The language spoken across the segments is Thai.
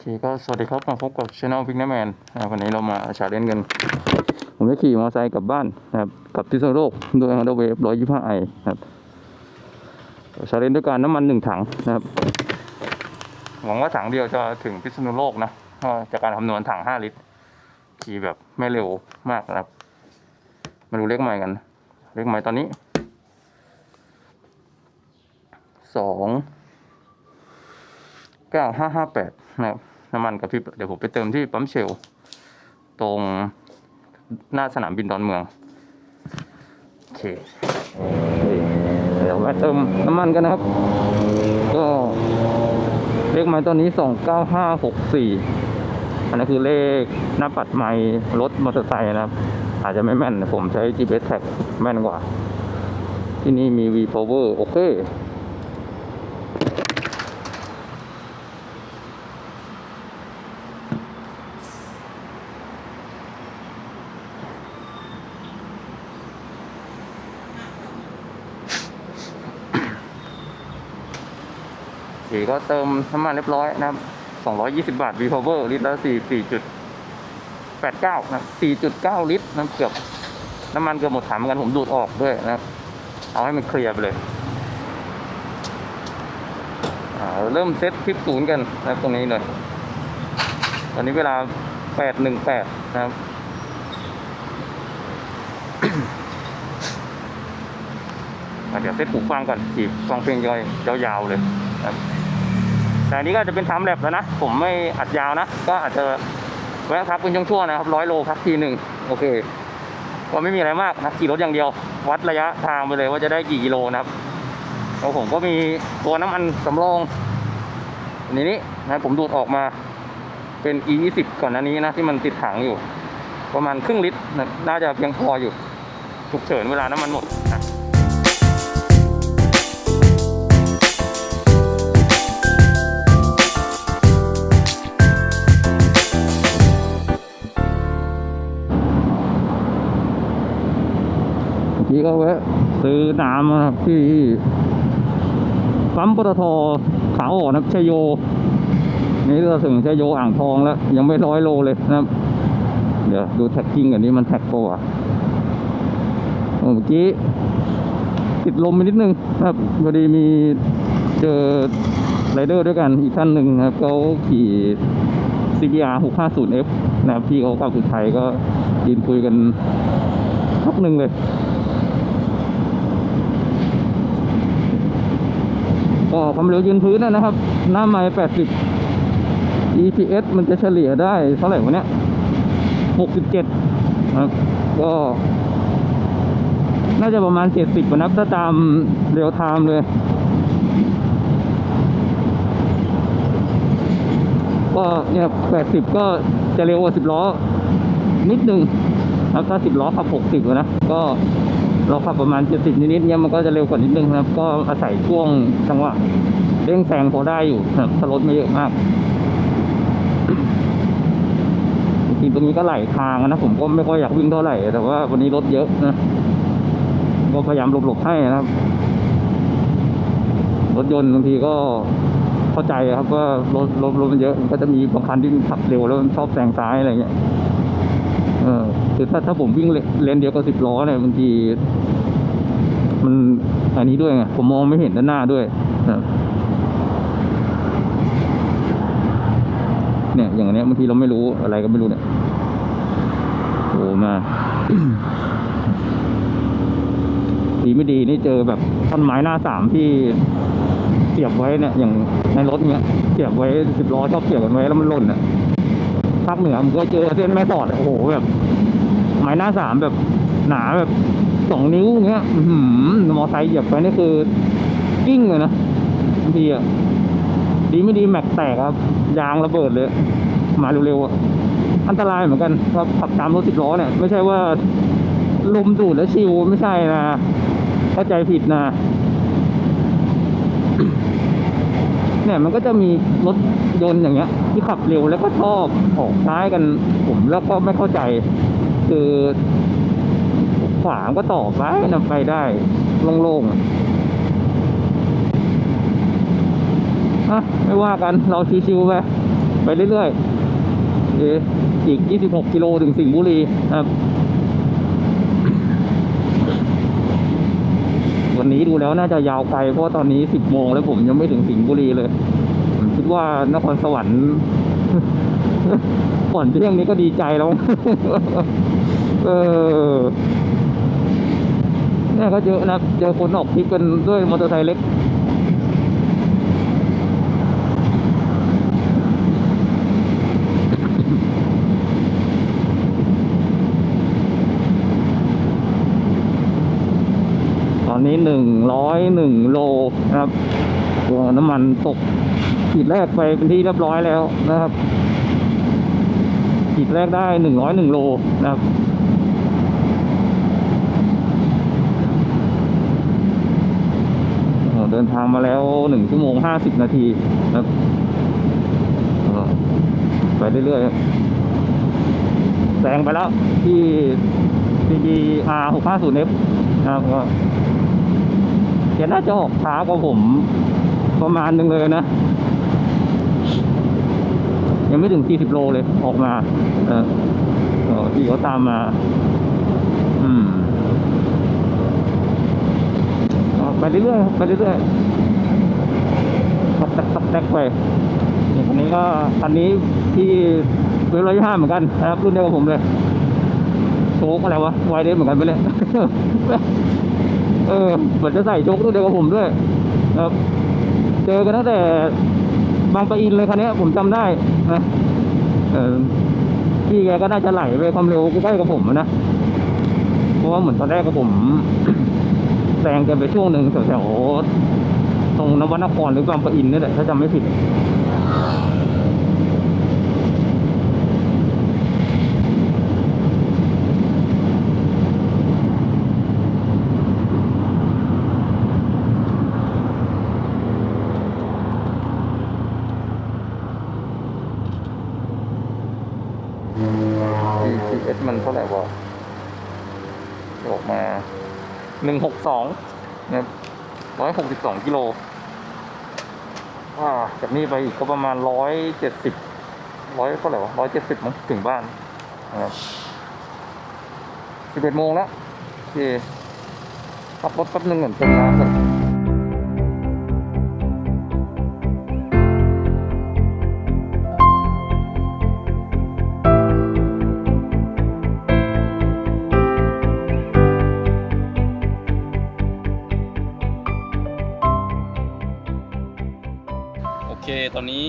เคก็สวัสดีครับมาพบกับช anel พิกแนแมนนะวันนี้เรามาชาเลนจ์กัน ผมจะขี่มอเตอร์ไซค์กลับบ้านนะครับกลับที่สโลกด้วย Honda Wave 125i นะครับชาเลนจ์ด้วยการน้ำมันหนึ่งถังนะครับ หวังว่าถังเดียวจะถึงพิษณุโลกนะจากการคำนวณถัง5ลิตร ขี่แบบไม่เร็วมากนะครับ มาดูเลขใหม่กัน เลขใหม่ตอนนี้สองเก้าห้าห้าแปดนะครับ น้ำมันกับพี่เดี๋ยวผมไปเติมที่ปั๊มเชลตรงหน้าสนามบินดอนเมืองโอเคเดี๋ยวแวะเติมน้ำมันกันนะครับ ก็เลขไม้ตอนนี้สองเก้าห้าหกสี่อันนั้นคือเลขหน้าปัดไม้รถมอเตอร์ไซค์นะครับ อาจจะไม่แม่นผมใช้ GPS tag แม่นกว่า ที่นี่มี V power โอเค โอเก็เติมน้ำมันเรียบร้อยนะครับ 220 บาท V Power ลิตรละ4 4.89 นะครับ4.9 ลิตรนะเกือบ น้ำมันเกือบหมดถังเหมือนกันผมดูดออกด้วยนะครับเอาให้มันเคลียร์ไปเลยเริ่มเซตคลิปศูนย์กันนะครับตรงนี้เลยตอนนี้เวลา 818 นะครับเดี๋ยวเซตหูฟังก่อนขีบฟังเพลงย่อยยาวๆเลยนะครับ แต่อันนี้ก็จะเป็นทำแลบแล้วนะ ผมไม่อัดยาวนะ ก็อาจจะแวะพักเป็นช่วงๆนะครับร้อยโลพักทีหนึ่งโอเค ก็ไม่มีอะไรมากนะขี่รถอย่างเดียว วัดระยะทางไปเลยว่าจะได้กี่กิโลนะครับแล้วผมก็มีตัวน้ำมันสำรองอันนี้นะผมดูดออกมาเป็น e 2 0ก่อนหน้านี้นะที่มันติดถังอยู่ ประมาณครึ่งลิตรนะน่าจะเพียงพออยู่ฉุกเฉินเวลาน้ำมันหมดนะ ก็แวะซื้อน้ำนะครับที่ปั๊มปตทขาออกนะชัยโย นี่เราถึงชัยโยอ่างทองแล้ว ยังไม่ร้อยโลเลยนะครับ เดี๋ยวดูแท็กกิ้งอันนี้มันแท็กโกว่าเมื่อกี้ติดลมไปนิดนึงนะครับพอดีมีเจอไรเดอร์ด้วยกันอีกท่านหนึ่งครับเขาขี่ CBR 650F นะครับพี่เขากลับสุดไทยก็ยืนคุยกันพักหนึ่งเลย ก็ความเร็วยืนพื้นนะนะครับ หน้าไม้80 EPS มันจะเฉลี่ยได้เท่าไหร่วะเนี้ย67นะครับก็น่าจะประมาณ 70นะครับถ้าตามเรียลไทม์เลย ก็เนี่ย 80 ก็จะเร็วกว่า 10 ล้อ นิดนึงแล้วก็ 10 ล้อขับ 60นะ ก็ เราขับประมาณ70นิดๆเนี่ยมันก็จะเร็วกว่านิดนึงนะครับ ก็อาศัยช่วงจังหวะเร่งแซงพอได้อยู่ครับถ้ารถไม่เยอะมากจริงตรงนี้ก็ไหลทางนะผมก็ไม่ค่อยอยากวิ่งเท่าไหร่ แต่ว่าวันนี้รถเยอะนะก็พยายามหลบๆให้นะครับ รถยนต์บางทีก็เข้าใจครับว่ารถรถรถมันเยอะก็จะมีบางคันที่ขับเร็วแล้วชอบแซงซ้ายอะไรเงี้ย คือถ้าถ้าผมวิ่งเลเลนเดียวกับสิบล้อเนี่ยบางทีมันอันนี้ด้วยไงผมมองไม่เห็นด้านหน้าด้วยเนี่ยอย่างอันเนี้ยบางทีเราไม่รู้อะไรก็ไม่รู้เนี่ยโอ้มาดีไม่ดีนี่เจอแบบท่อนไม้หน้าสามที่เสียบไว้เนี่ยอย่างในรถเนี้ยเสียบไว้สิบล้อชอบเสียบกันไว้แล้วมันหล่นอะภาคเหนือมันก็เจอเส้นแม่สอดโอ้โหแบบ ไม้หน้าสามแบบหนาแบบสองนิ้วอย่างเงี้ยอือหือมอไซค์เหยียบไปนี่คือกิ้งเลยนะบางทีอะดีไม่ดีแม็กแตกครับ ยางระเบิดเลย มาเร็วๆอะอันตรายเหมือนกันครับขับตามรถสิบล้อเนี่ยไม่ใช่ว่าลมดูดแล้วชิวไม่ใช่นะเข้าใจผิดนะเนี่ยมันก็จะมีรถยนต์อย่างเงี้ย ที่ขับเร็วแล้วก็ชอบออกซ้ายกัน ผมแล้วก็ไม่เข้าใจ คือขวางก็ต่อไปนำไปได้โล่งๆอะไม่ว่ากันเราชิวๆไปไปเรื่อยๆเอออีก 26 กิโลถึงสิงห์บุรีนะครับ วันนี้ดูแล้วน่าจะยาวไกลเพราะตอนนี้ 10 โมงแล้วผมยังไม่ถึงสิงห์บุรีเลย ผมคิดว่านครสวรรค์ ก่อนเที่ยงนี้ก็ดีใจแล้ว เออเนี่ยก็เยอะนะ เจอคนออกทริปกันด้วยมอเตอร์ไซค์เล็กตอนนี้หนึ่งร้อยหนึ่งโลนะครับตัวน้ำมันตกขีดแรกไปเป็นที่เรียบร้อยแล้วนะครับ ขีดแรกได้หนึ่งร้อยหนึ่งโลนะครับเดินทางมาแล้วหนึ่งชั่วโมงห้าสิบนาทีนะครับไปเรื่อยๆแซงไปแล้วที่ CGR 650F นะครับก็แกน่าจะออกช้ากว่าผมประมาณหนึงเลยนะ ยังไม่ถึง 40 โลเลยออกมาเออเออที่เขาตามมา อืมเอไปเรื่อยๆไปเรื่อยๆตักแตกตักแตกไปนี่คันนี้ก็คันนี้ที่เวลร้อยห้าเหมือนกันนะครับรุ่นเดียวกับผมเลยโชคอะไรวะไวเดนเหมือนกันไปเลยเออเหมือนจะใส่โชครุ่นเดียวกับผมด้วยนะครับ เจอกันตั้งแต่ บางปะอินเลยคันนี้ผมจำได้นะเออพี่แกก็น่าจะไหลไปความเร็วใกล้กับผมนะเพราะว่าเหมือนตอนแรกกับผมแซงแกไปช่วงหนึ่งแถวๆตรงนวนครหรือบางปะอินนี่แหละถ้าจำไม่ผิด GPS มันเท่าไหร่วะออกมาหนึ่งหกสองนะครับร้อยหกสิบสองกิโลอ่าจากนี้ไปอีกก็ประมาณร้อยเจ็ดสิบร้อยเท่าไหร่วะร้อยเจ็ดสิบมั้งถึงบ้านนะครับสิบเอ็ดโมงแล้วโอเคขับรถแป๊บนึงเหมือนเติมน้ำก่อน เค ตอนนี้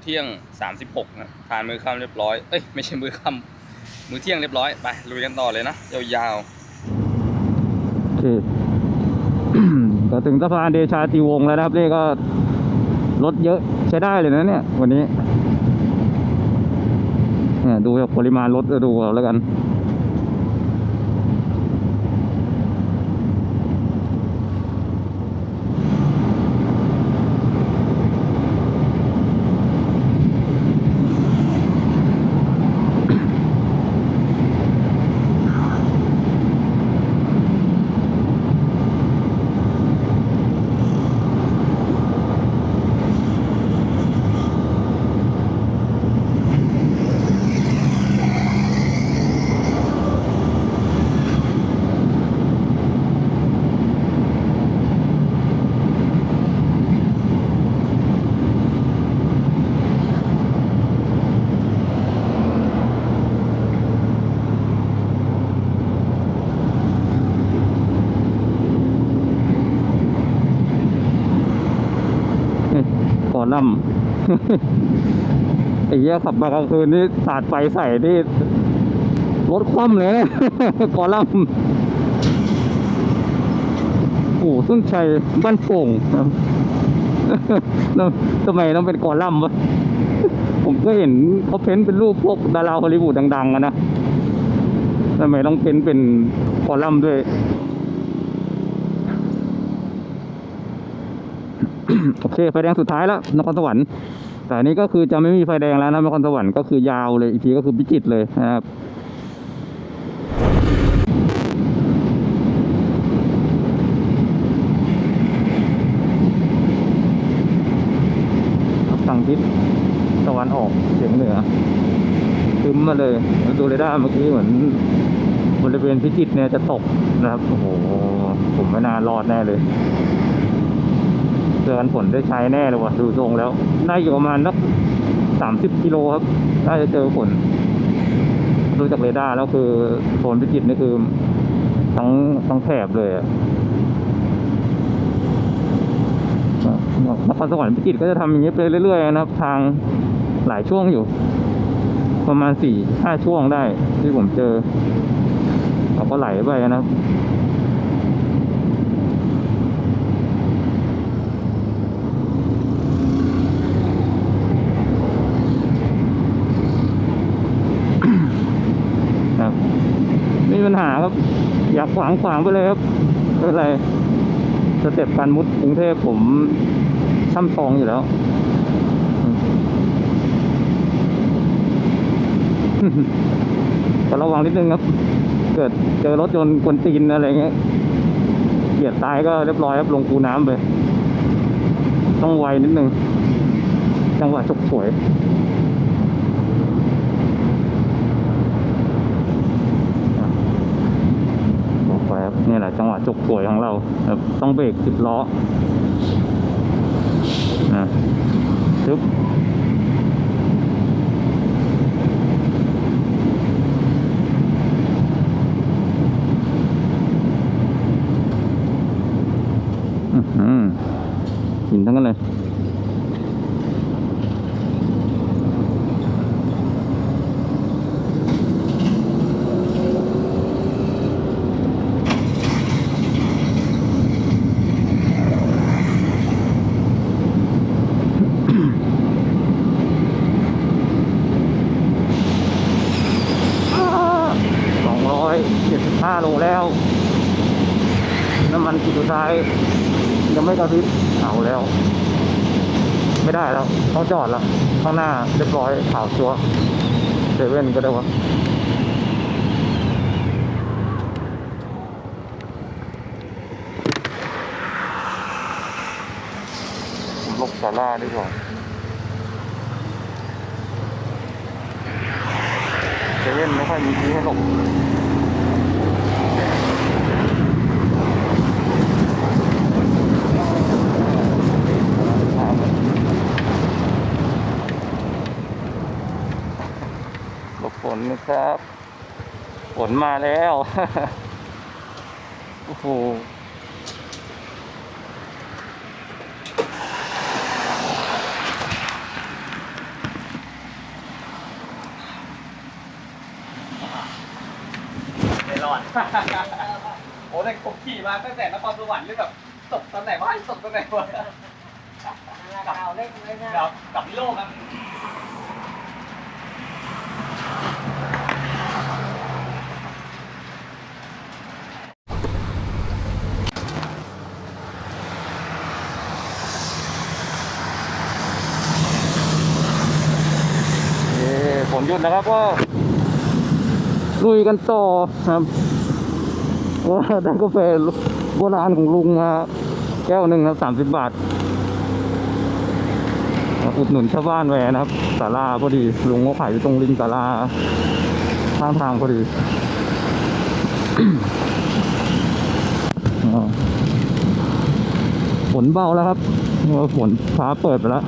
เที่ยง 36นะทานมื้อค่ำเรียบร้อย เอ้ย ไม่ใช่มื้อค่ำมื้อเที่ยงเรียบร้อย ไป ลุยกันต่อเลยนะ ยาวๆ โอเค ก็ถึงสะพานเดชาติวงแล้วนะครับ นี่ก็รถเยอะใช้ได้เลยนะเนี่ย วันนี้เนี่ยดูจากปริมาณรถดูเอาแล้วกันก่อนล่ำ ไอ้เหี้ยขับมากลางคืนนี่สาดไฟใส่นี่รถคว่ำเลยนะก่อล่ำโอ้ซึ่งชัยบ้านโป่งครับทำไมต้องเป็นกอล่ำวะผมก็เห็นเขาเพ้นเป็นรูปพวกดาราฮอลลีวูดดังๆอะนะทำไมต้องเพ้นเป็นคอลัมด้วย โอเคไฟแดงสุดท้ายแล้วนครสวรรค์ แต่นี้ก็คือจะไม่มีไฟแดงแล้วนะนครสวรรค์ก็คือยาวเลยอีกทีก็คือพิจิตรเลยนะครับสั่งทิศตะวันออกเฉียงเหนือคึ้มมาเลยดูเรดาร์เมื่อกี้เหมือนบริเวณพิจิตรเนี่ยจะตกนะครับโอ้โหผมไม่น่ารอดแน่เลย เจอกันฝนได้ใช้แน่เลยว่ะดูทรงแล้ว ได้อยู่ประมาณนักสามสิบกิโลครับน่าจะเจอฝนดูจากเรดาร์แล้วคือโซนพิจิตรนี่คือทั้งทั้งแถบเลยอะนครสวรรค์พิจิตรก็จะทำอย่างนี้ไปเรื่อยๆนะครับ ทางหลายช่วงอยู่ ประมาณสี่ห้าช่วงได้ที่ผมเจอเราก็ไหลไปนะครับไม่มีปัญหาครับ อยาก ขวางขวางไปเลยครับไม่เป็นไรสเต็ปการมุดกรุงเทพผมช่ำชองอยู่แล้วแต่ระวังนิดนึงครับ เกิดเจอรถยนต์กวนตีนอะไรเงี้ยเกียดตายก็เรียบร้อยครับลงคูน้ำไป ต้องไวนิดนึง จังหวะฉกฉวย บอกไปครับ นี่แหละจังหวะจกสวยของเราครับต้องเบรกสิบล้อนะซึบอื้อหือหินทั้งนั้นเลย สองร้อยเจ็ดสิบห้าโลแล้ว น้ำมันขีดสุดท้าย ยังไม่กระพริบเอาแล้ว ไม่ได้แล้วต้องจอดแล้วข้างหน้าเรียบร้อยข่าวชัวเซเว่นก็ได้วะลบสาราดีกว่าเซเว่นไม่ค่อยมีที่ให้หลบหลบฝ นนะครับฝนมาแล้วโอ้โหไม่รอดโอ้แต่ผมขี่มาตั้งแต่นครสวรรค์เลยแบบตกตอนไหนวะตกตอนไหนวะเราเล่นเลยนะเดี๋ยวกลับพิโลกครับ เย้ฝนห ยุดนะครับก็ลุยกันต่อครับว่าได้กาแฟโบราณของลุงมาแก้วหนึ่งครับสามสิบบาทมาอุดหนุนชาวบ้านแวนะครับศาลาพอดีลุงก็ขายอยู่ตรงริมศาลาข้างทางพอดีฝนเบาแล้วครับเพราะว่าฝนฟ้าเปิดไปแล้ว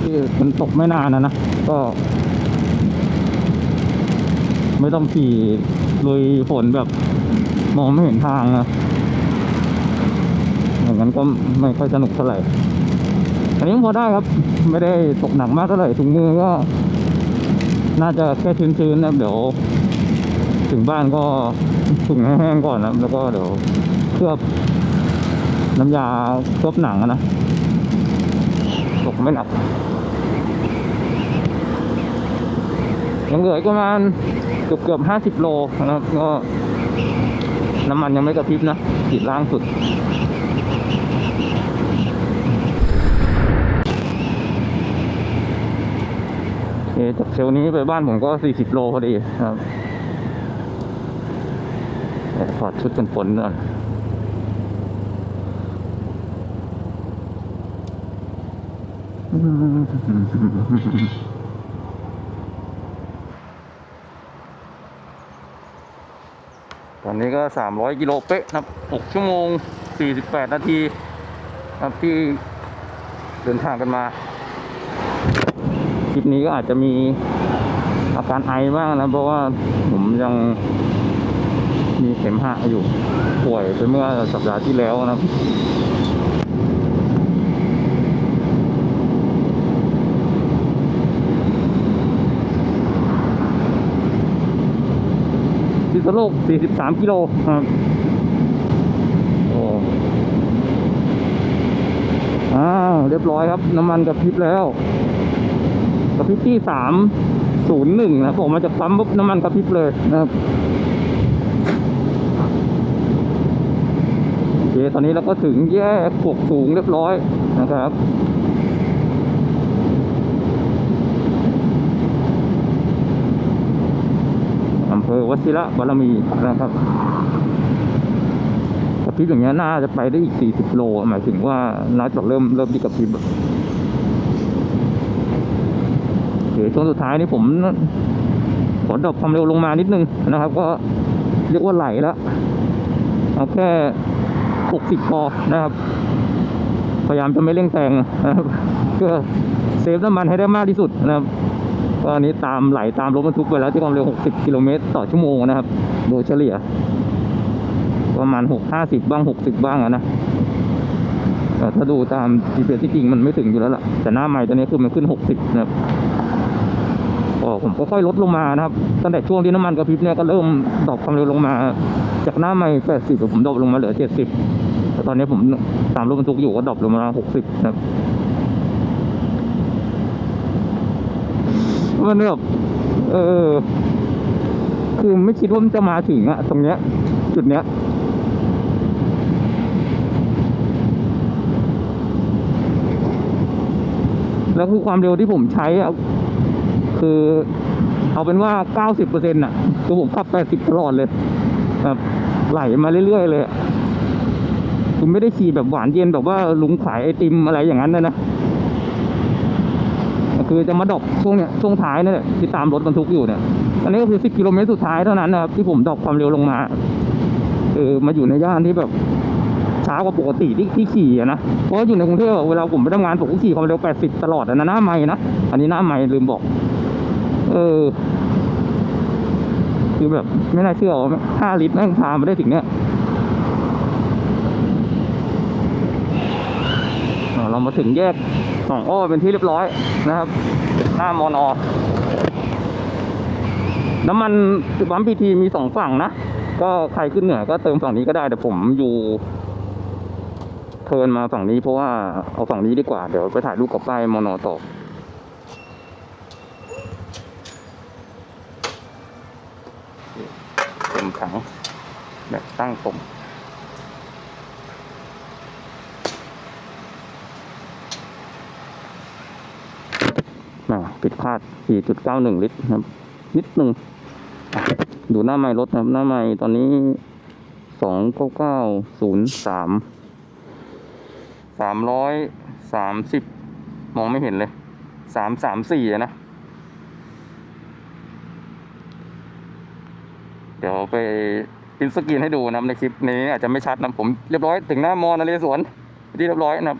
ที่มันตกไม่นานนะนะก็ ไม่ต้องขี่ลุยฝนแบบมองไม่เห็นทางนะอย่างนั้นก็ไม่ค่อยสนุกเท่าไหร่ อันนี้พอได้ครับ ไม่ได้ตกหนักมากเท่าไหร่ถุงมือก็ น่าจะแค่ชื้นๆนะเดี๋ยว ถึงบ้านก็ถึงแห้งๆก่อนนะแล้วก็เดี๋ยวเคลือบน้ำยาเคลือบหนังอะนะ ตกไม่หนัก ยังเหลือประมาณเกือบเกือบห้าสิบโลนะครับ ก็ น้ำมันยังไม่กระพริบนะขีดล่างสุด โอเคจากเชลนี้ไปบ้านผมก็สี่สิบโลพอดีครับถอดชุดกันฝนก่อนต อนนี้ก็ 300 กิโลเป๊ะนะครับหกชั่วโมง 48 นาทีนะครับที่เดินทางกันมา คลิปนี้ก็อาจจะมีอาการไอบ้างนะ เพราะว่าผมยังมีเข็มหะอยู่ ป่วยไปเมื่อสัปดาห์ที่แล้วนะครับ พิษณุ โลก 43 กิโลครับโอ้อ้าวเรียบร้อยครับ น้ำมันกระพริบแล้วกระพริบที่ 301 นะครับออกมาจากปั๊มปุ๊บน้ำมันกระพริบเลยนะครับโอเคตอนนี้เราก็ถึงแยกกกสูงเรียบร้อยนะครับ อำเภอ วชิระบารมีนะครับกระพริบอย่างเงี้ยน่าจะไปได้อีก 40 โล หมายถึงว่าน่าจะเริ่มเริ่มที่กระพริบโอเคช่วงสุดท้ายนี่ผมขอดรอปความเร็วลงมานิดนึงนะครับ ก็เรียกว่าไหลแล้วเอาแค่ 60พอนะครับ พยายามจะไม่เร่งแซงนะครับเพื่อเซฟน้ำมันให้ได้มากที่สุดนะครับ ก็อันนี้ตามไหลตามรถบรรทุกไปแล้วที่ความเร็ว 60 กิโลเมตรต่อชั่วโมงนะครับ โดยเฉลี่ย ประมาณ 6 50 บ้าง 60 บ้างอะนะแต่ถ้าดูตาม GPS ที่จริงมันไม่ถึงอยู่แล้วล่ะ แต่หน้าใหม่ตัวนี้คือมันขึ้น 60 นะครับก็ผมก็ค่อยลดลงมานะครับ ตั้งแต่ช่วงที่น้ำมันกระพริบเนี่ยก็เริ่มดรอปความเร็วลงมา จากหน้าใหม่ 80 ผมดรอปลงมาเหลือ 70แต่ตอนนี้ผมตามรถบรรทุกอยู่ก็ดรอปลงมา 60 นะครับ มันแบบเออ คือไม่คิดว่ามันจะมาถึงอะตรงเนี้ย จุดเนี้ยแล้วคือความเร็วที่ผมใช้อะคือ เอาเป็นว่า 90เปอร์เซ็นต์อะคือผมขับ 80 ตลอดเลยแบบไหลมาเรื่อย ๆ เลยคือไม่ได้ขี่แบบหวานเย็นแบบว่าลุงขายไอติมอะไรอย่างนั้นเลยนะ คือจะมาดอปช่วงเนี้ยช่วงท้ายนั่นแหละที่ตามรถบรรทุกอยู่เนี่ยอันนี้ก็คือ10กิโลเมตรสุดท้ายเท่านั้นนะครับที่ผมดอปความเร็วลงมาเออมาอยู่ในย่านที่แบบช้ากว่าปกติที่ที่ขี่นะเพราะอยู่ในกรุงเทพเวลาผมไปทำงานผมก็ขี่ความเร็ว 80 ตลอดอะนะหน้าไม่นะอันนี้หน้าไม่ลืมบอก เออ คือแบบ ไม่น่าเชื่อว่าห้าลิตรแม่งพามาได้ถึงเนี้ยเรามาถึงแยก สองอ้เป็นที่เรียบร้อยนะครับ หน้ามอนอน้ำมันปั๊มพีทีมีสองฝั่งนะ ก็ใครขึ้นเหนือก็เติมฝั่งนี้ก็ได้ แต่ผมอยู่ เทินมาฝั่งนี้เพราะว่าเอาฝั่งนี้ดีกว่า เดี๋ยวไปถ่ายรูปกับป้ายมอนอต่อเต็มถังแบบตั้งตรง อ่า ผิดพลาด 4.91 ลิตรนะครับ นิดหนึ่ง ดูหน้าไม้รถนะครับหน้าไม้ตอนนี้ 29903 330 มองไม่เห็นเลย 334 นะ เดี๋ยวไปพิมพ์สกรีนให้ดูนะครับในคลิปนี้อาจจะไม่ชัดนะผมเรียบร้อยถึงหน้ามอนเรศวรที่เรียบร้อยนะครับ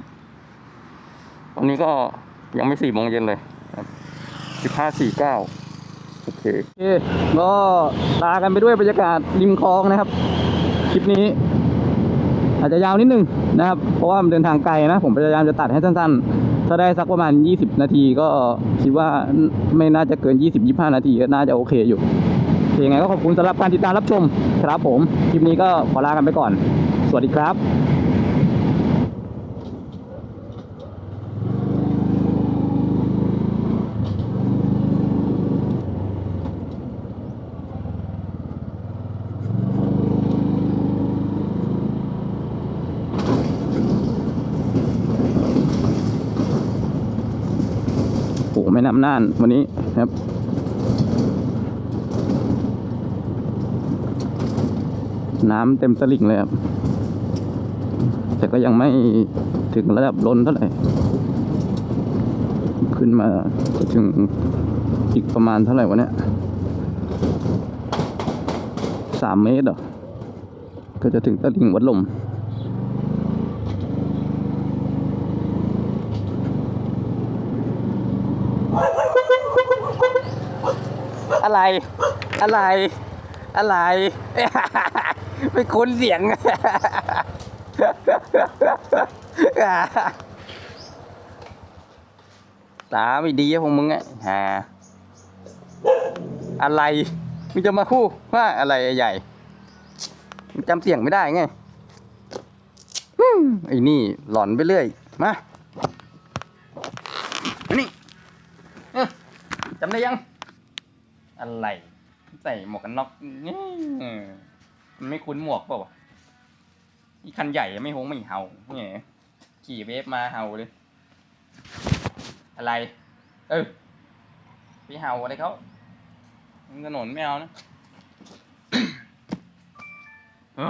ตอนนี้ก็ยังไม่สี่โมงเย็นเลย สิบห้าสี่เก้าโอเคก็ลากันไปด้วยบรรยากาศริมคลองนะครับ คลิปนี้ อาจจะยาวนิดนึงนะครับ เพราะว่ามันเดินทางไกลนะ ผมพยายามจะตัดให้สั้นๆ ถ้าได้สักประมาณ 20 นาทีก็คิดว่าไม่น่าจะเกิน 20-25 นาทีก็น่าจะโอเคอยู่ยังไงก็ขอบคุณสำหรับการติดตามรับชมครับผม คลิปนี้ก็ขอลากันไปก่อน สวัสดีครับ น้ำน่านวันนี้ครับน้ำเต็มตลิ่งเลยครับ แต่ก็ยังไม่ถึงระดับล้นเท่าไหร่ ขึ้นมาถึงอีกประมาณเท่าไหร่วะเนี่ยสามเมตรเหรอ ก็จะถึงตลิ่งวัดลม อะไร อะไร อะไร ไม่คุ้นเสียงตาไม่ดีอะพวกมึงอะฮะอะไรมึงจะมาคู่ว่าอะไรใหญ่มึงจำเสียงไม่ได้ไงอืมไอ้นี่หลอนไปเรื่อย มานี่จำได้ยัง อะไร ใส่หมวกกันน็อกนี่มันไม่คุ้นหมวกเปล่าวะอีคันใหญ่ไม่ฮงไม่เห่าเนี่ยขี่เวฟมาเห่าเลย อะไร เออไปเห่าอะไรเขาถนนไม่เอานะเอ้